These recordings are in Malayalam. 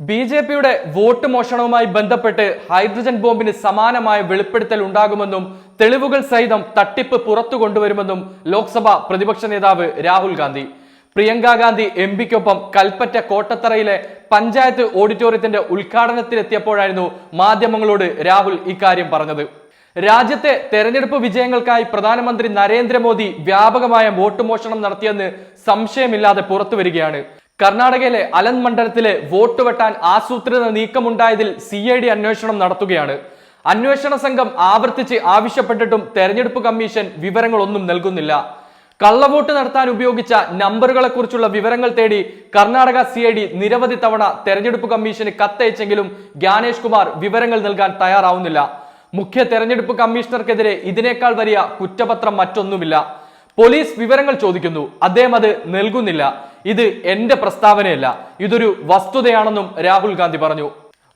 ബി ജെ പിയുടെ വോട്ട് മോഷണവുമായി ബന്ധപ്പെട്ട് ഹൈഡ്രജൻ ബോംബിന് സമാനമായ വെളിപ്പെടുത്തൽ ഉണ്ടാകുമെന്നും തെളിവുകൾ സഹിതം തട്ടിപ്പ് പുറത്തു കൊണ്ടുവരുമെന്നും ലോക്സഭ പ്രതിപക്ഷ നേതാവ് രാഹുൽ ഗാന്ധി. പ്രിയങ്ക ഗാന്ധി എം പിക്കൊപ്പം കൽപ്പറ്റ കോട്ടത്തറയിലെ പഞ്ചായത്ത് ഓഡിറ്റോറിയത്തിന്റെ ഉദ്ഘാടനത്തിലെത്തിയപ്പോഴായിരുന്നു മാധ്യമങ്ങളോട് രാഹുൽ ഇക്കാര്യം പറഞ്ഞത്. രാജ്യത്തെ തെരഞ്ഞെടുപ്പ് വിജയങ്ങൾക്കായി പ്രധാനമന്ത്രി നരേന്ദ്രമോദി വ്യാപകമായ വോട്ട് മോഷണം നടത്തിയെന്ന് സംശയമില്ലാതെ പുറത്തുവരികയാണ്. കർണാടകയിലെ അലൻ മണ്ഡലത്തിലെ വോട്ട് വെട്ടാൻ ആസൂത്രിത നീക്കമുണ്ടായതിൽ സി ഐ ഡി അന്വേഷണം നടത്തുകയാണ്. അന്വേഷണ സംഘം ആവർത്തിച്ച് ആവശ്യപ്പെട്ടിട്ടും തെരഞ്ഞെടുപ്പ് കമ്മീഷൻ വിവരങ്ങളൊന്നും നൽകുന്നില്ല. കള്ളവോട്ട് നടത്താൻ ഉപയോഗിച്ച നമ്പറുകളെ കുറിച്ചുള്ള വിവരങ്ങൾ തേടി കർണാടക സി ഐ ഡി നിരവധി തവണ തെരഞ്ഞെടുപ്പ് കമ്മീഷന് കത്തയച്ചെങ്കിലും ജ്ഞാനേഷ് കുമാർ വിവരങ്ങൾ നൽകാൻ തയ്യാറാവുന്നില്ല. മുഖ്യ തെരഞ്ഞെടുപ്പ് കമ്മീഷണർക്കെതിരെ ഇതിനേക്കാൾ വലിയ കുറ്റപത്രം മറ്റൊന്നുമില്ല. പോലീസ് വിവരങ്ങൾ ചോദിക്കുന്നു. അദ്ദേഹം അത് നൽകുന്നില്ല. ഇത് എന്റെ പ്രസ്താവനയല്ല. ഇതൊരു വസ്തുതയാണെന്നും രാഹുൽ ഗാന്ധി പറഞ്ഞു.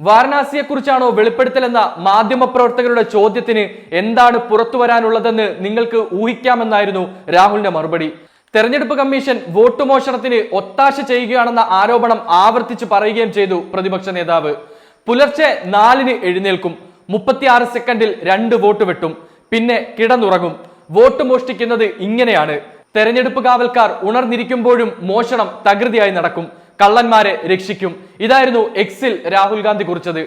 വാരണാസിയെക്കുറിച്ചാണോ വെളിപ്പെടുത്തലെന്ന മാധ്യമപ്രവർത്തകരുടെ ചോദ്യത്തിന് എന്താണ് പുറത്തു വരാനുള്ളതെന്ന് നിങ്ങൾക്ക് ഊഹിക്കാമെന്നായിരുന്നു രാഹുലിന്റെ മറുപടി. തെരഞ്ഞെടുപ്പ് കമ്മീഷൻ വോട്ട് മോഷണത്തിന് ഒത്താശ ചെയ്യുകയാണെന്ന ആരോപണം ആവർത്തിച്ച് പറയുകയും ചെയ്തു പ്രതിപക്ഷ നേതാവ്. പുലർച്ചെ നാലിന് എഴുന്നേൽക്കും. മുപ്പത്തിയാറ് സെക്കൻഡിൽ രണ്ട് വോട്ട് വെട്ടും. പിന്നെ കിടന്നുറങ്ങും. വോട്ട് മോഷ്ടിക്കുന്നത് ഇങ്ങനെയാണ്. തെരഞ്ഞെടുപ്പ് കാവൽക്കാർ ഉണർന്നിരിക്കുമ്പോഴും മോഷണം തകൃതിയായി നടക്കും. കള്ളന്മാരെ രക്ഷിക്കും. ഇതായിരുന്നു എക്സിൽ രാഹുൽ ഗാന്ധി കുറിച്ചത്.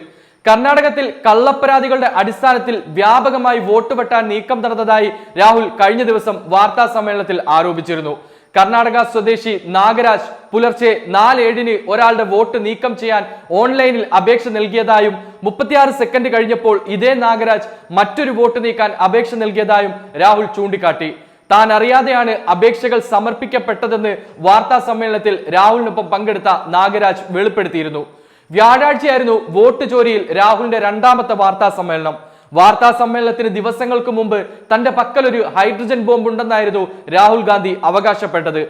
കർണാടകത്തിൽ കള്ളപ്പരാതികളുടെ അടിസ്ഥാനത്തിൽ വ്യാപകമായി വോട്ട് വെട്ടാൻ നീക്കം നടന്നതായി രാഹുൽ കഴിഞ്ഞ ദിവസം വാർത്താ സമ്മേളനത്തിൽ ആരോപിച്ചിരുന്നു. കർണാടക സ്വദേശി നാഗരാജ് പുലർച്ചെ നാല് ഏഴിന് ഒരാളുടെ വോട്ട് നീക്കം ചെയ്യാൻ ഓൺലൈനിൽ അപേക്ഷ നൽകിയതായും മുപ്പത്തിയാറ് സെക്കൻഡ് കഴിഞ്ഞപ്പോൾ ഇതേ നാഗരാജ് മറ്റൊരു വോട്ട് നീക്കാൻ അപേക്ഷ നൽകിയതായും രാഹുൽ ചൂണ്ടിക്കാട്ടി. താൻ അറിയാതെയാണ് അപേക്ഷകൾ സമർപ്പിക്കപ്പെട്ടതെന്ന് വാർത്താ സമ്മേളനത്തിൽ രാഹുലിനൊപ്പം പങ്കെടുത്ത നാഗരാജ് വെളിപ്പെടുത്തിയിരുന്നു. വ്യാഴാഴ്ചയായിരുന്നു വോട്ട് ചോരിയിൽ രാഹുലിന്റെ രണ്ടാമത്തെ വാർത്താ സമ്മേളനം. വാർത്താ സമ്മേളനത്തിന് ദിവസങ്ങൾക്ക് മുമ്പ് തന്റെ പക്കൽ ഒരു ഹൈഡ്രജൻ ബോംബ് ഉണ്ടെന്നായിരുന്നു രാഹുൽ ഗാന്ധി അവകാശപ്പെട്ടത്.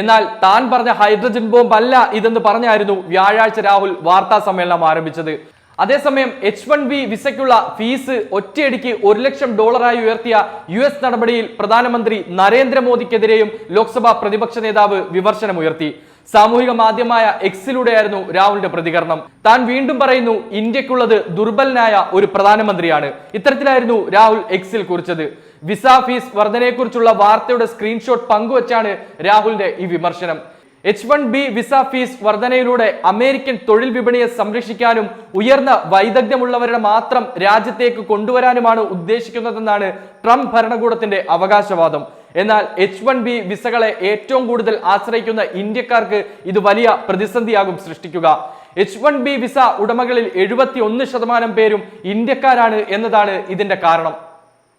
എന്നാൽ താൻ പറഞ്ഞ ഹൈഡ്രജൻ ബോംബ് അല്ല ഇതെന്ന് പറഞ്ഞായിരുന്നു വ്യാഴാഴ്ച രാഹുൽ വാർത്താ സമ്മേളനം ആരംഭിച്ചത്. അതേസമയം എച്ച് വൺ ബി വിസയ്ക്കുള്ള ഫീസ് ഒറ്റയടിക്ക് ഒരു ലക്ഷം ഡോളറായി ഉയർത്തിയ യു എസ് നടപടിയിൽ പ്രധാനമന്ത്രി നരേന്ദ്രമോദിക്കെതിരെയും ലോക്സഭാ പ്രതിപക്ഷ നേതാവ് വിമർശനമുയർത്തി. സാമൂഹിക മാധ്യമമായ എക്സിലൂടെയായിരുന്നു രാഹുലിന്റെ പ്രതികരണം. താൻ വീണ്ടും പറയുന്നു ഇന്ത്യക്കുള്ളത് ദുർബലനായ ഒരു പ്രധാനമന്ത്രിയാണ്. ഇത്തരത്തിലായിരുന്നു രാഹുൽ എക്സിൽ കുറിച്ചത്. വിസ ഫീസ് വർധനയെക്കുറിച്ചുള്ള വാർത്തയുടെ സ്ക്രീൻഷോട്ട് പങ്കുവച്ചാണ് രാഹുലിന്റെ ഈ വിമർശനം. H one B visa fees വർധനയിലൂടെ American തൊഴിൽ വിപണിയെ സംരക്ഷിക്കാനും ഉയർന്ന വൈദഗ്ധ്യമുള്ളവരുടെ മാത്രം രാജ്യത്തേക്ക് കൊണ്ടുവരാനുമാണ് ഉദ്ദേശിക്കുന്നതെന്നാണ് ട്രംപ് ഭരണകൂടത്തിന്റെ അവകാശവാദം. എന്നാൽ എച്ച് വൺ ബി വിസകളെ ഏറ്റവും കൂടുതൽ ആശ്രയിക്കുന്ന ഇന്ത്യക്കാർക്ക് ഇത് വലിയ പ്രതിസന്ധിയാകും സൃഷ്ടിക്കുക. എച്ച് വൺ ബി വിസ ഉടമകളിൽ എഴുപത്തി ഒന്ന് ശതമാനം പേരും ഇന്ത്യക്കാരാണ് എന്നതാണ് ഇതിന്റെ കാരണം.